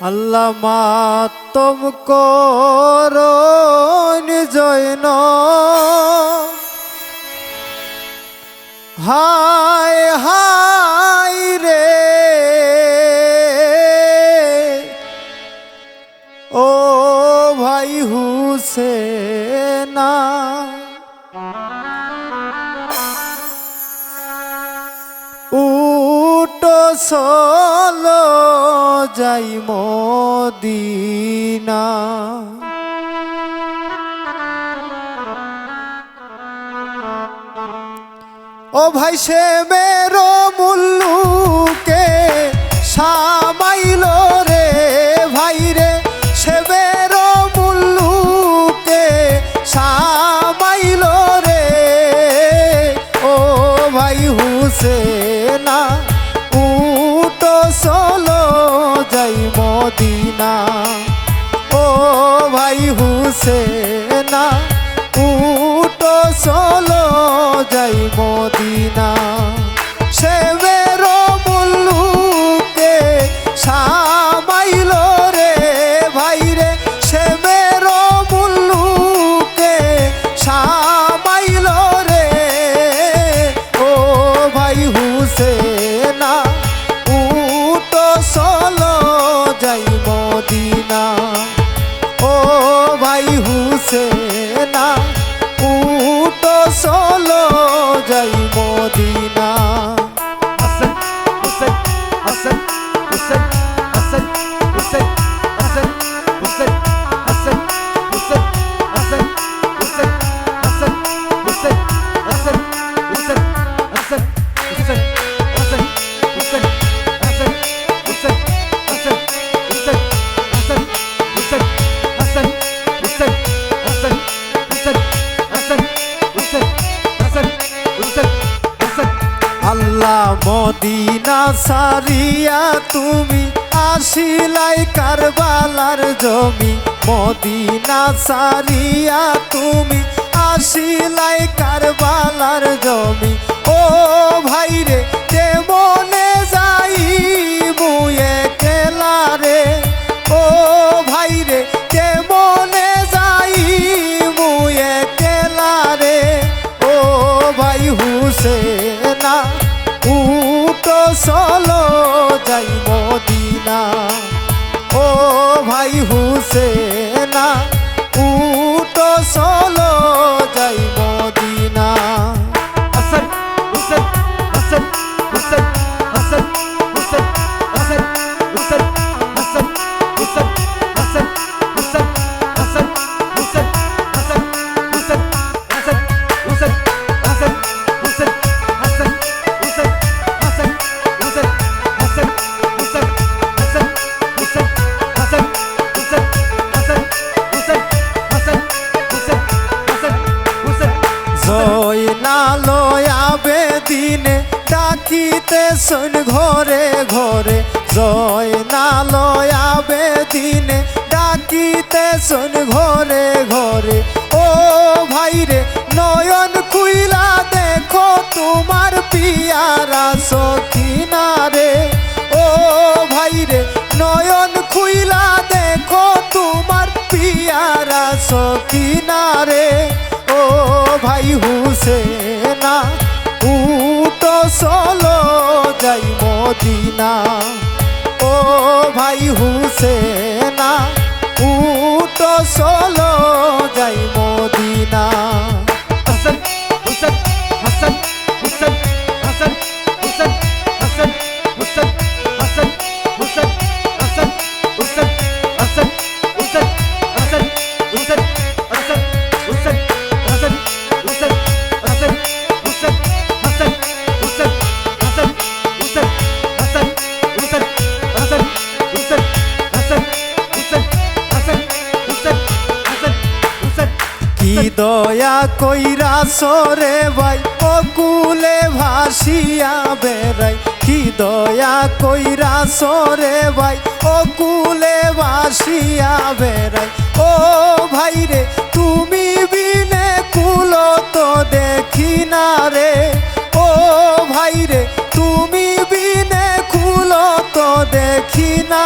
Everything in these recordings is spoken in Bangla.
আল্লাহ মাতম করণ জৈন হায় হায় রে। ও ভাই হুসে না উটো সলো যাই মদিনা। ও ভাই সে মেরো মুল্লুকে সামাইল যাই মদিনা। ও ভাই হুসেনা উটো সলো যাই মদিনা। মদিনা সারিয়া তুমি আসিলাই কারবালার জমি। মদিনা সারিয়া তুমি আসিলাই কারবালার জমি। ও ভাই রে, কেমনে যাই মুয়ে কেলা রে? ও ভাই রে, কেমনে যাই মুয়ে কেলা রে? ও ভাই হুসেনা উটো সলো যাই মদিনা। ও ভাই হুসেনা উটো সলো যাই মদিনা। না লয়াবে দিনে ডাকিতে শোন ঘরে ঘরে। জয় না লয়াবে দিনে ডাকিতে শোন ঘরে ঘরে। ও ভাই রে, নয়ন কুইলা দেখো তোমার পিয়ারা সখিনা রে। ও ভাই রে, নয়ন খুইলা দেখো তোমার পিয়ারা সখিনা রে। ও ভাই হুসেনা সলো যাই মদিনা। ও ভাই হুসেনা উটো চলো যাই মদিনা। দয়া কইরা সরে ভাই, অকুলে ভাসিয়া বেড়াই। কি দয়া কইরা সরে ভাই, অকুলে ভাসিয়া বেড়াই। ও ভাই রে, তুমি বিনে কুলো তো দেখি না রে। ও ভাই রে, তুমি বিনে কুলো তো দেখি না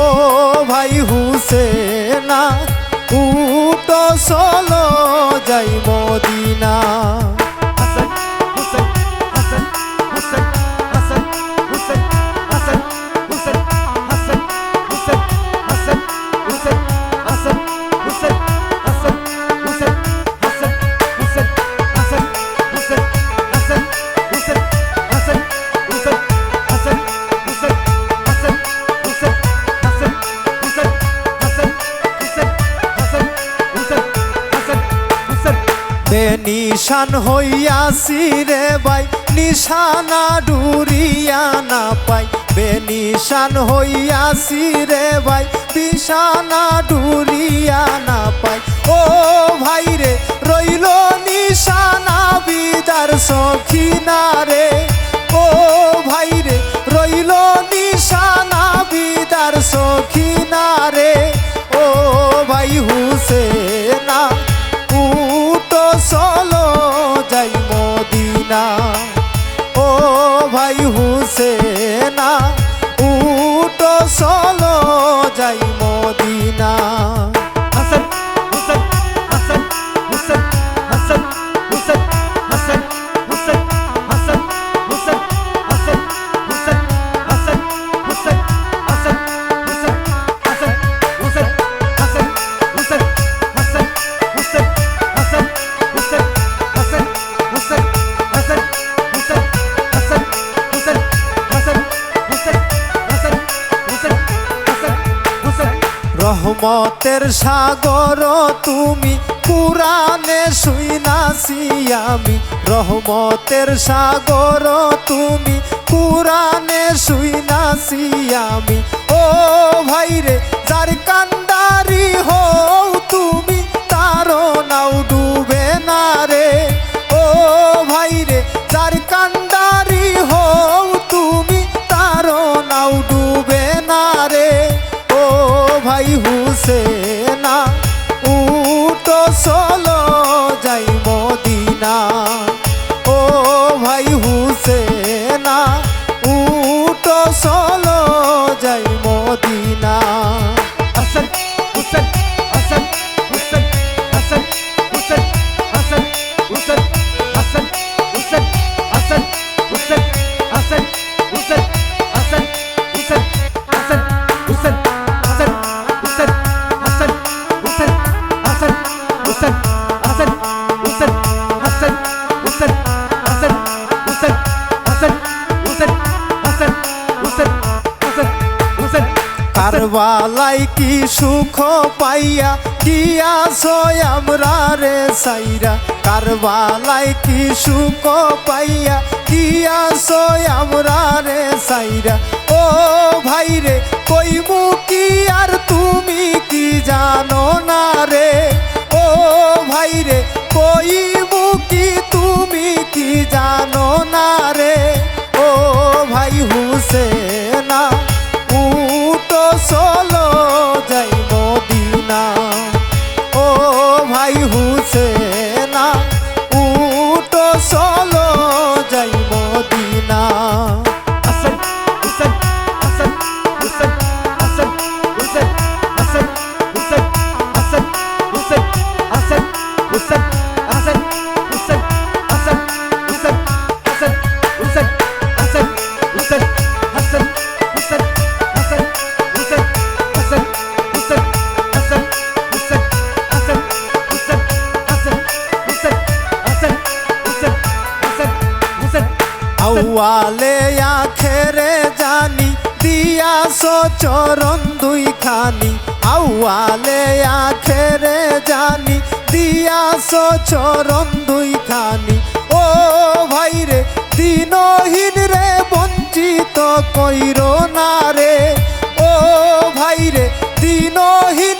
ও ভাই হুসেনা উটো সলো যাই মদিনা। বে নিশান হইয়াছি রে বাই নিশানা ডুরিয়া না পাই। বে নিশান হইয়াছি রে ভাই দিশানা ডুরিয়া না পাই। ও ভাই রে, রইল নিশানা বিদার সখিনা আসে না উটো সলো যাই মদিনা। রহমতের সাগর, তুমি পুরাণে শুই আমি। রহমতের সাগর, তুমি পুরাণে শুই আমি। ও ভাইরে যার কান্দারি হও তুমি, তারও নাও ডুবে না বালাই কি সুখ পাইয়া? কি আসো আমরা রে সাইরা? কারবালাই কি সুখ পাইয়া? কি আসো আমরা রে না। ও ভাই হুসেন আসো চরণ দুই খানি আউয়ালে আখেরে জানি দিয়াছো চরণ দুই খানি ও ভাই রে, দিনহীন রে, বঞ্চিত কইর না রে। ও ভাই রে, দিনহীন